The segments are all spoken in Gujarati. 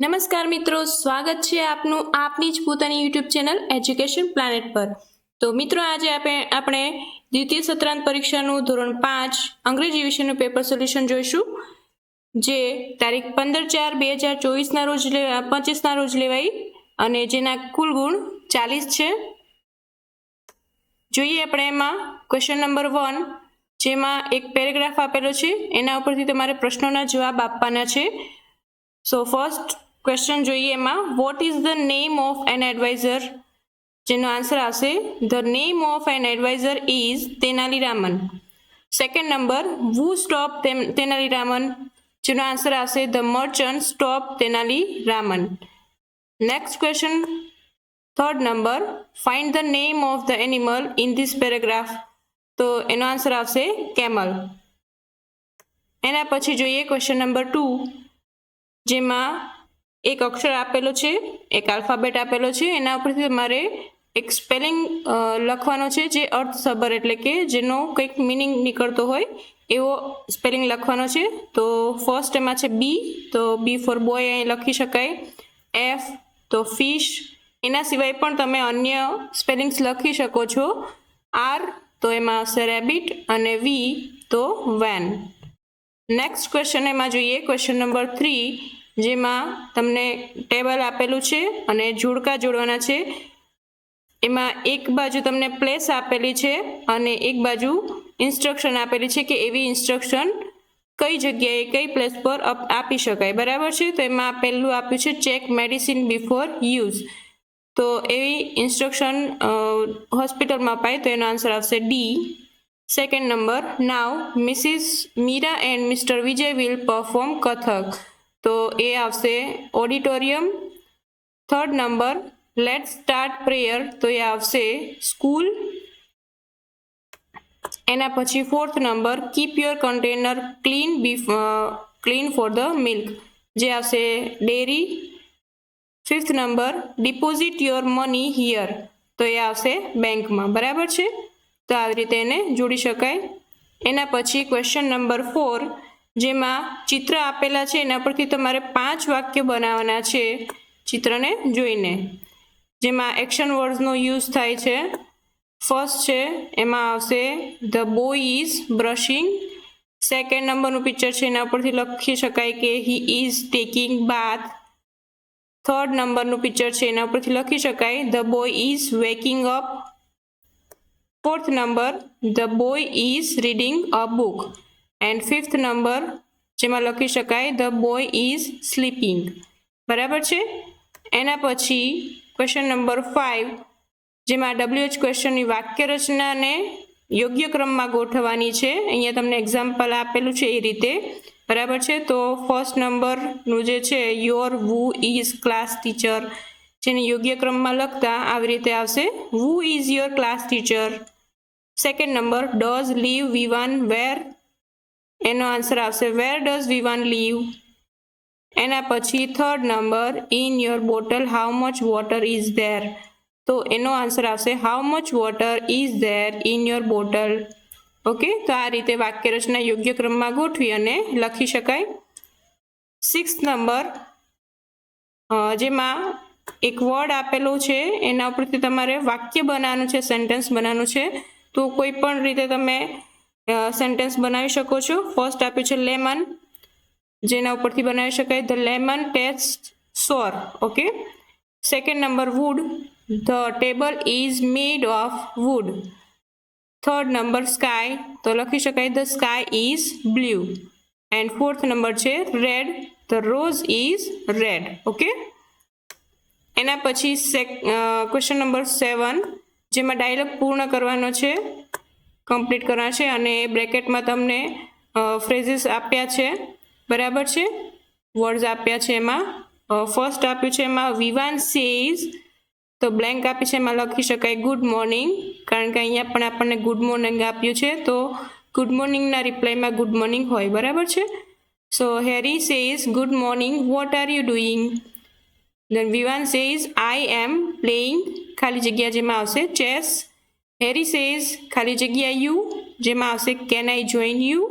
નમસ્કાર મિત્રો, સ્વાગત છે આપનું આપની જ પોતાની યુટ્યુબ ચેનલ એજ્યુકેશન પ્લાનેટ પર. તો મિત્રો, આજે આપણે દ્વિતીય સત્રાંત પરીક્ષાનું ધોરણ પાંચ અંગ્રેજી વિષયનું પેપર સોલ્યુશન જોઈશું, જે તારીખ પંદર ચાર બે હજાર ચોવીસના રોજ પચીસના રોજ લેવાઈ અને જેના કુલ ગુણ ચાલીસ છે. જોઈએ આપણે એમાં ક્વેશ્ચન નંબર વન જેમાં એક પેરેગ્રાફ આપેલો છે, એના ઉપરથી તમારે પ્રશ્નોના જવાબ આપવાના છે. સો ફર્સ્ટ ક્વેશ્ચન જોઈએ એમાં. What is the name of an adviser જેનો આન્સર આવશે the name of an adviser is Tenali Raman second number who stop Tenali Raman જેનો આન્સર આવશે the merchant stop Tenali Raman next question third number find the name of the animal in this paragraph તો એનો આન્સર આવશે કેમલ એના પછી જોઈએ ક્વેશ્ચન નંબર ટુ જેમાં એક અક્ષર આપેલો છે, એક આલ્ફાબેટ આપેલો છે, એના ઉપરથી તમારે એક સ્પેલિંગ લખવાનો છે, જે અર્થસભર એટલે કે જેનો કંઈક મિનિંગ નીકળતો હોય, એવો સ્પેલિંગ લખવાનો છે. તો ફર્સ્ટ એમાં છે બી તો બી ફોર બોય અહીં લખી શકાય. એફ તો ફિશ એના સિવાય પણ તમે અન્ય સ્પેલિંગ્સ લખી શકો છો. આર તો એમાં આવશે રેબિટ અને વી તો વેન નેક્સ્ટ ક્વેશ્ચન એમાં જોઈએ ક્વેશ્ચન નંબર થ્રી જેમાં તમને ટેબલ આપેલું છે અને જોડકા જોડવાના છે. એમાં એક બાજુ તમને પ્લેસ આપેલી છે અને એક બાજુ ઇન્સ્ટ્રક્શન આપેલી છે કે એવી ઇન્સ્ટ્રક્શન કઈ જગ્યાએ કઈ પ્લેસ પર આપી શકાય. બરાબર છે? તો એમાં પહેલું આપ્યું છે ચેક મેડિસિન બિફોર યુઝ. તો એવી ઇન્સ્ટ્રક્શન હોસ્પિટલમાં અપાય તો એનો આન્સર આવશે D. Second number, now, Mrs Meera and Mr Vijay will perform Kathak. તો એ આવશે auditorium. Third number let start prayer તો એ આવશે સ્કૂલ. એના પછી fourth number keep your container clean beef clean for the milk જે આવશે dairy. Fifth number deposit your money here તો એ આવશે બેંકમાં. બરાબર છે? તો આવી રીતે એને જોડી શકાય. એના પછી ક્વેશ્ચન નંબર ફોર જેમાં ચિત્ર આપેલા છે, એના પરથી તમારે પાંચ વાક્ય બનાવવાના છે, ચિત્રને જોઈને. જેમાં એક્શન વર્ડ્સનો યુઝ થાય છે. ફર્સ્ટ છે, એમાં આવશે the boy is brushing second નંબરનું પિક્ચર છે, એના પરથી લખી શકાય કે he is taking bath third નંબરનું પિક્ચર છે, એના પરથી લખી શકાય the boy is waking up fourth number the boy is reading a book and fifth number જેમાં લખી શકાય ધ બોય ઇઝ સ્લીપિંગ બરાબર છે? એના પછી ક્વેશ્ચન નંબર ફાઇવ જેમાં ડબલ્યુએચ ક્વેશ્ચનની વાક્ય રચનાને યોગ્ય ક્રમમાં ગોઠવવાની છે. અહીંયા તમને એક્ઝામ્પલ આપેલું છે એ રીતે. બરાબર છે? તો ફર્સ્ટ નંબરનું જે છે your who is class teacher જેને યોગ્ય ક્રમમાં લખતા આવી રીતે આવશે who is your class teacher second number does leave Vivan where એનો આન્સર આવશે where does V one leave એના પછી third number in your bottle how much water is there તો એનો આન્સર આવશે how much water is there in your bottle okay તો આ રીતે વાક્ય રચના યોગ્ય ક્રમમાં ગોઠવી અને લખી શકાય. સિક્સ નંબર જેમાં એક વર્ડ આપેલો છે, એના ઉપરથી તમારે વાક્ય બનાવવાનું છે સેન્ટેન્સ બનાવવાનું છે, તો કોઈ પણ રીતે તમે સેન્ટેન્સ બનાવી શકો છો. ફર્સ્ટ આપ્યું છે લેમન જેના ઉપરથી બનાવી શકાય the lemon taste sour. Okay second number wood the table is made of wood third number sky તો લખી શકાય the sky is blue and fourth number છે red the rose is red okay એના પછી ક્વેશ્ચન નંબર સેવન જેમાં ડાયલોગ પૂર્ણ કરવાનો છે. કમ્પ્લીટ કરવાના છે અને બ્રેકેટમાં તમને ફ્રેઝીસ આપ્યા છે. બરાબર છે? વર્ડ્સ આપ્યા છે એમાં. ફર્સ્ટ આપ્યું છે એમાં વિવાન સેઝ તો બ્લેન્ક આપી છે એમાં લખી શકાય ગુડ મોર્નિંગ કારણ કે અહીંયા પણ આપણને ગુડ મોર્નિંગ આપ્યું છે. તો ગુડ મોર્નિંગના રિપ્લાયમાં ગુડ મોર્નિંગ હોય. બરાબર છે? So Harry says good morning what are you doing then Vivan says I am playing ખાલી જગ્યા જેમાં આવશે ચેસ હેરી સેઝ ખાલી જગ્યા યુ જેમાં આવશે can I join you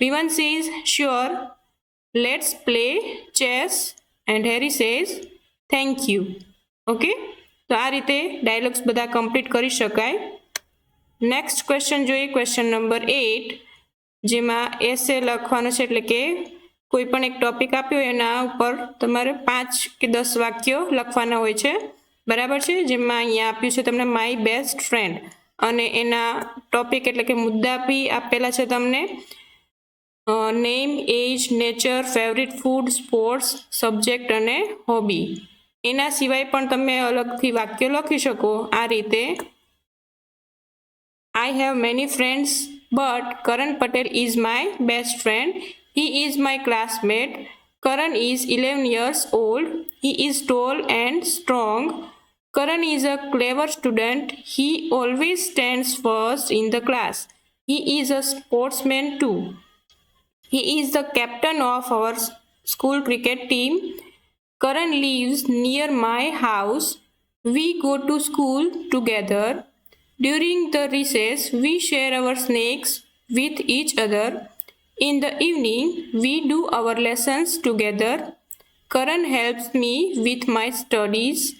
Vivan says sure let's play chess and Harry says thank you okay તો આ રીતે ડાયલોગ્સ બધા કમ્પ્લીટ કરી શકાય. નેક્સ્ટ ક્વેશ્ચન જોઈએ. ક્વેશ્ચન નંબર એટ જેમાં એસે લખવાનો છે એટલે કે કોઈ પણ એક ટોપિક આપ્યો એના ઉપર તમારે પાંચ કે દસ વાક્યો લખવાના હોય છે. બરાબર છે જેમાં અહીંયા આપ્યું છે તમને માય બેસ્ટ ફ્રેન્ડ અને એના ટોપિક એટલે કે મુદ્દા બી આપેલા છે તમને name age nature favourite food sports subject અને હોબી એના સિવાય પણ તમે અલગથી વાક્ય લખી શકો આ રીતે I have many friends, but Karan Patel is my best friend. He is my classmate. Karan is 11 years old. He is tall and strong. Karan is a clever student. He always stands first in the class. He is a sportsman too. He is the captain of our school cricket team. Karan lives near my house. We go to school together. During the recess, we share our snacks with each other. In the evening, we do our lessons together. Karan helps me with my studies.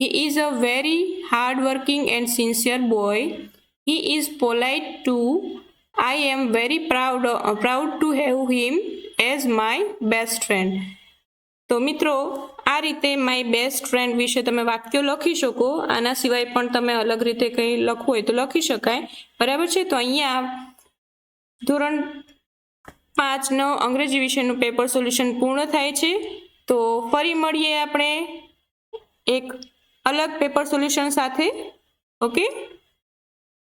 He is a very hardworking and sincere boy. He is polite too. I am very proud, uh, proud to have him as my best friend. તો મિત્રો આ રીતે માય બેસ્ટ ફ્રેન્ડ વિશે તમે વાક્યો લખી શકો આના સિવાય પણ તમે અલગ રીતે કંઈ લખવું હોય તો લખી શકાય બરાબર છે તો અહીંયા ધોરણ પાંચનો અંગ્રેજી વિષયનું પેપર સોલ્યુશન પૂર્ણ થાય છે તો ફરી મળીએ આપણે એક અલગ પેપર સોલ્યુશન સાથે ઓકે?